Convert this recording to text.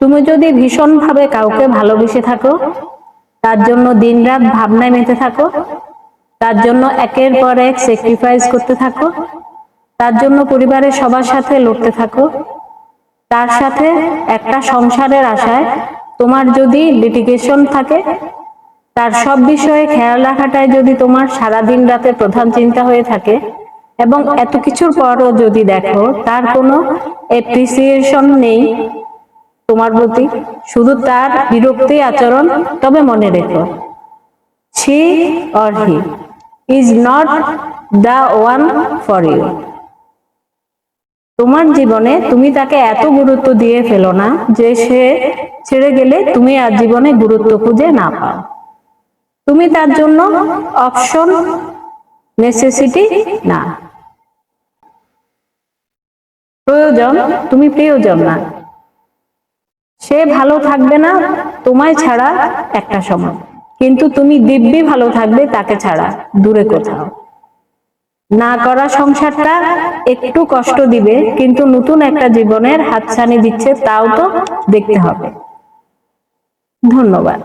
তুমি যদি ভীষণভাবে কাউকে ভালোবেসে থাকো, তার জন্য দিনরাত ভাবনায় মেতে থাকো, তার জন্য একের পর এক স্যাক্রিফাইস করতে থাকো, তার জন্য পরিবারের সবার সাথে লড়তে থাকো, তার সাথে একটা সংসারের আশায় তোমার যদি লিটিগেশন থাকে, তার সব বিষয়ে খেয়াল রাখাটাই যদি তোমার সারাদিন রাতে প্রধান চিন্তা হয়ে থাকে, এবং এত কিছুর পরও যদি দেখো, তার কোনো এপ্রিসিয়েশন নেই তোমার প্রতি শুধু তার বিরক্তি আচরণ তবে মনে রেখো। she or he is not the one for you তোমার জীবনে তুমি তাকে এত গুরুত্ব দিয়ে ফেলো না যে সে ছেড়ে গেলে তুমি আর জীবনে গুরুত্ব খুঁজে না পাও। তুমি তার জন্য অপশন নেসেসিটি না। প্রয়োজন, তুমি প্রিয়জন না। সে ভালো থাকবে না, তোমায় ছাড়া একটা সময়। কিন্তু তুমি দিব্যি ভালো থাকবে তাকে ছাড়া, দূরে কোথাও। না করা সংসারটা একটু কষ্ট দিবে, কিন্তু নতুন একটা জীবনের হাতছানি দিচ্ছে, তাও তো দেখতে হবে। ধন্যবাদ।